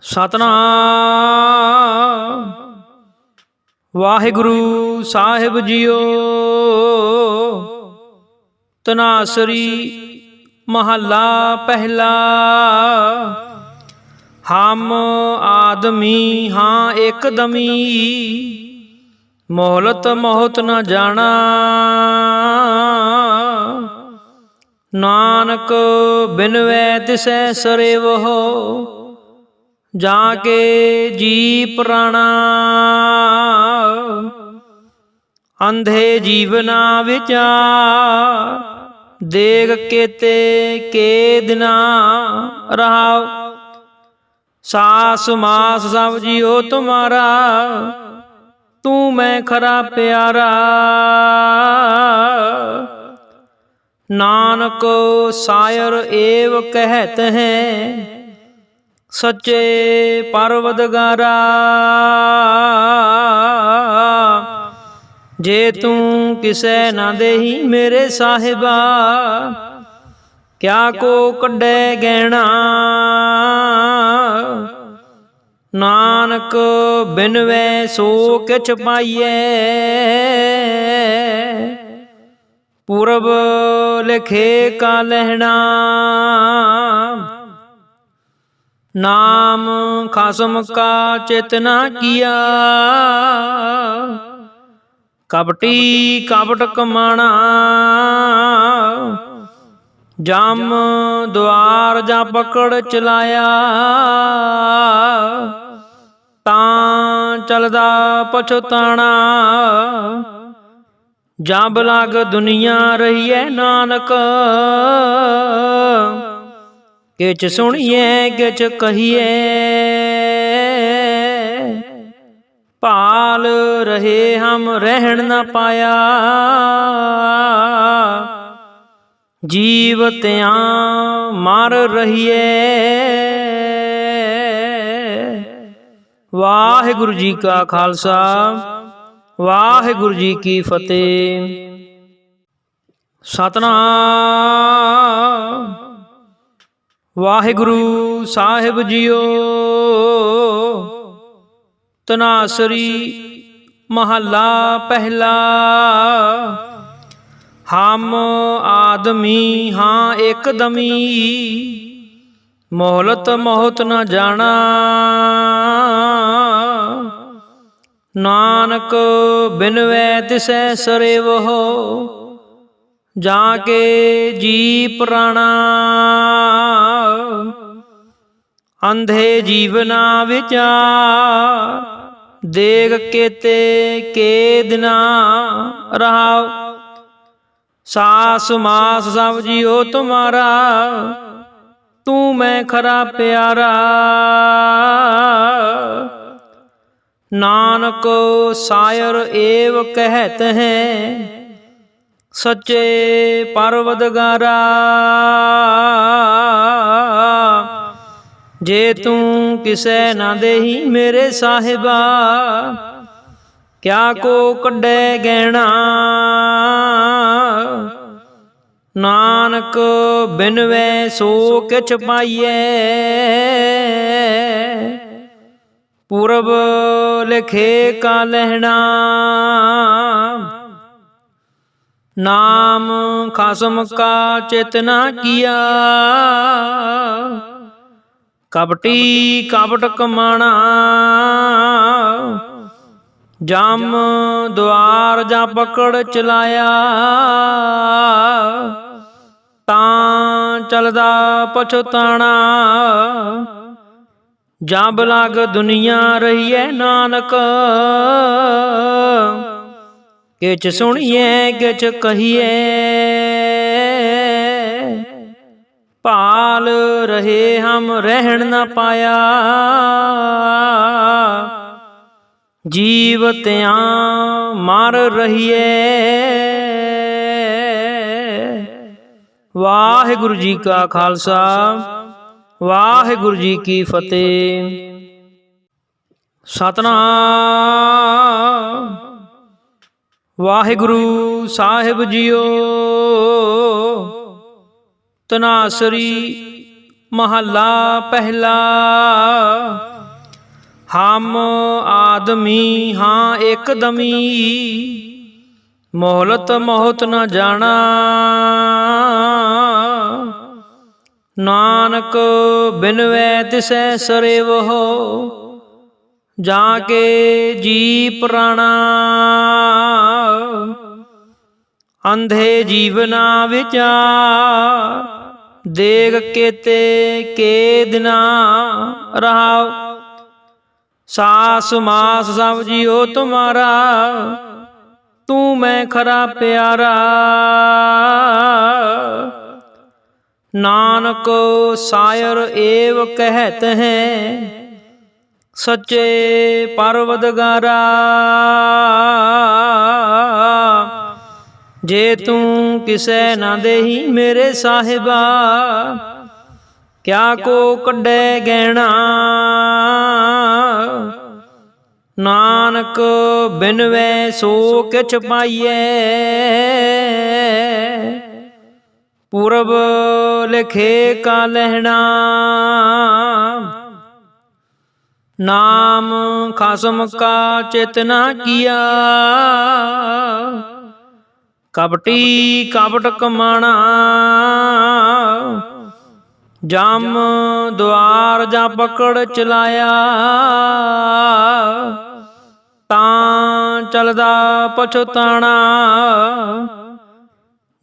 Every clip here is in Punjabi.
ਸਤਨਾਮ। ਵਾਹਿਗੁਰੂ ਸਾਹਿਬ ਜੀਓ। ਤਨਾਸਰੀ ਮਹੱਲਾ ਪਹਿਲਾ। ਹਮ ਆਦਮੀ ਹਾਂ ਇੱਕਦਮੀ। ਮੋਹਲਤ ਮੋਹਤ ਨਾ ਜਾਣਾ। ਨਾਨਕ ਬਿਨਵੈ ਤਿਸੈ ਸਰੇਵਹੁ ਜਾ ਕੇ ਜੀ ਪ੍ਰਾਣਾ। ਅੰਧੇ ਜੀਵਨਾ ਵਿਚਾਰ ਦੇਗ ਕੇਤੇ ਕੇ ਦਿਨਾ ਰਹਾਉ ਸਾਸ ਮਾਸ ਸਭ ਜੀਓ ਤੁਮਾਰਾ। ਤੂੰ ਮੈਂ ਖਰਾ ਪਿਆਰਾ। ਨਾਨਕ ਸਾਇਰ ਏਵ ਕਹਿਤ ਹੈ। ਸੱਚੇ ਪਰਵਦਗਾਰਾ। ਜੇ ਤੂੰ ਕਿਸੈ ਨਾ ਦੇਹੀ ਮੇਰੇ ਸਾਹਿਬਾ, ਕਿਆ ਕੋ ਕੱਢੈ ਗਹਿਣਾ। ਨਾਨਕ ਬਿਨਵੈ ਸੋ ਕਿਛ ਪਾਈਐ। ਪੂਰਬ ਲਿਖੇ ਕਾ ਲਹਿਣਾ। ਨਾਮ ਖਸਮ ਕਾ ਚੇਤਨਾ ਕੀਆ। ਕਪਟੀ ਕਪਟ ਕਮਾਣਾ। ਜਮ ਦੁਆਰ ਜਾਂ ਪਕੜ ਚਲਾਇਆ। ਤਾਂ ਚਲਦਾ ਪਛਤਾਣਾ। ਜਬ ਲਗ ਦੁਨੀਆ ਰਹੀਐ ਨਾਨਕ। ਕਿਛ ਸੁਣੀਐ ਕਿਛ ਕਹੀਐ ਭਾਲ ਰਹੇ ਹਮ ਰਹਿਣ ਨਾ ਪਾਇਆ। ਜੀਵਤਿਆਂ ਮਰ ਰਹੀਏ। ਵਾਹਿਗੁਰੂ ਜੀ ਕਾ ਖਾਲਸਾ ਵਾਹਿਗੁਰੂ ਜੀ ਕੀ ਫਤਿਹ। ਸਤਨਾਮ। ਵਾਹਿਗੁਰੂ ਸਾਹਿਬ ਜੀਓ, ਤਨਾਸਰੀ ਮਹੱਲਾ ਪਹਿਲਾ। ਹਮ ਆਦਮੀ ਹਾਂ ਇੱਕਦਮੀ, ਮੋਹਲਤ ਮੋਹਤ ਨਾ ਜਾਣਾ। ਨਾਨਕ ਬਿਨਵੈ ਤਿਸੈ ਸਰੇਵਹੁ ਜਾ ਕੇ ਜੀ ਪ੍ਰਾਣਾ, ਅੰਧੇ ਜੀਵਨਾ ਵਿਚਾਰ ਦੇਗ ਕੇਤੇ ਕੇ ਦਿਨਾ ਰਹਾਉ ਸਾਸ ਮਾਸ ਸਭ ਜੀਓ ਤੁਮਾਰਾ, ਤੂੰ ਮੈਂ ਖਰਾ ਪਿਆਰਾ। ਨਾਨਕ ਸਾਇਰ ਏਵ ਕਹਿਤ ਹੈ ਸੱਚੇ ਪਰਵਦਗਾਰਾ। ਜੇ ਤੂੰ ਕਿਸੈ ਨਾ ਦੇਹੀ ਮੇਰੇ ਸਾਹਿਬਾ, ਕਿਆ ਕੋ ਕੱਢੈ ਗਹਿਣਾ। ਨਾਨਕ ਬਿਨਵੈ ਸੋ ਕਿਛ ਪਾਈਐ। ਪੂਰਬ ਲਿਖੇ ਕਾ ਲਹਿਣਾ। ਨਾਮ ਖਸਮ ਕਾ ਚੇਤਨਾ ਕੀਆ। ਕਪਟੀ ਕਪਟ ਕਮਾਣਾ। ਜਮ ਦੁਆਰ ਜਾਂ ਪਕੜ ਚਲਾਇਆ। ਤਾਂ ਚਲਦਾ ਪਛਤਾਣਾ। ਜਬ ਲਗ ਦੁਨੀਆ ਰਹੀਐ ਨਾਨਕ। ਕਿਛ ਸੁਣੀਐ ਕਿਛ ਕਹੀਏ ਭਾਲ ਰਹੇ ਹਮ ਰਹਿਣ ਨਾ ਪਾਇਆ। ਜੀਵਤਿਆਂ ਮਰ ਰਹੀਏ ਵਾਹਿਗੁਰੂ ਜੀ ਕਾ ਖਾਲਸਾ, ਵਾਹਿਗੁਰੂ ਜੀ ਕੀ ਫਤਿਹ। ਸਤਨਾਮ। ਵਾਹਿਗੁਰੂ ਸਾਹਿਬ ਜੀਓ। ਤਨਾਸਰੀ ਮਹੱਲਾ ਪਹਿਲਾ। ਹਮ ਆਦਮੀ ਹਾਂ ਇੱਕਦਮੀ। ਮੋਹਲਤ ਮੋਹਤ ਨਾ ਜਾਣਾ। ਨਾਨਕ ਬਿਨਵੈ ਤਿਸੈ ਸਰੇਵੋ। ਜਾ ਕੇ ਜੀ ਪ੍ਰਾਣਾ। ਅੰਧੇ ਜੀਵਨਾ ਵਿਚਾਰ ਦੇਗ ਕੇਤੇ ਕੇ ਦਿਨਾ ਰਹਾਉ ਸਾਸ ਮਾਸ ਸਭ ਜੀਓ ਤੁਮਾਰਾ। ਤੂੰ ਮੈਂ ਖਰਾ ਪਿਆਰਾ। ਨਾਨਕ ਸਾਇਰ ਏਵ ਕਹਿਤ ਹੈ। ਸੱਚੇ ਪਰਵਦਗਾਰਾ ਜੇ ਤੂੰ ਕਿਸੈ ਨਾ ਦੇਹੀ ਮੇਰੇ ਸਾਹਿਬਾ ਕਿਆ ਕੋ ਕੱਢੈ ਗਹਿਣਾ। ਨਾਨਕ ਬਿਨਵੈ ਸੋ ਕਿਛ ਪਾਈਐ। ਪੂਰਬ ਲਿਖੇ ਕਾ ਲਹਿਣਾ। ਨਾਮ ਖਸਮ ਕਾ ਚੇਤਨਾ ਕੀਆ। ਕਪਟੀ ਕਪਟ ਕਮਾਣਾ। ਜਮ ਦੁਆਰ ਜਾਂ ਪਕੜ ਚਲਾਇਆ। ਤਾਂ ਚਲਦਾ ਪਛਤਾਣਾ।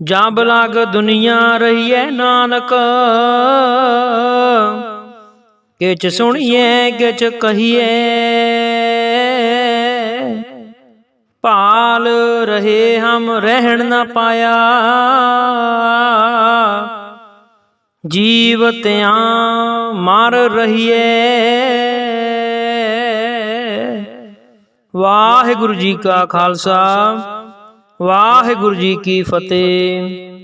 ਜਬ ਲਗ ਦੁਨੀਆ ਰਹੀਐ ਨਾਨਕ। ਕਿਛ ਸੁਣੀਐ ਕਿਛ ਕਹੀਐ। ਭਾਲ ਰਹੇ ਹਮ ਰਹਿਣ ਨਾ ਪਾਇਆ। ਜੀਵਤਿਆਂ ਮਰ ਰਹੀਏ ਵਾਹਿਗੁਰੂ ਜੀ ਕਾ ਖਾਲਸਾ ਵਾਹਿਗੁਰੂ ਜੀ ਕੀ ਫਤਿਹ।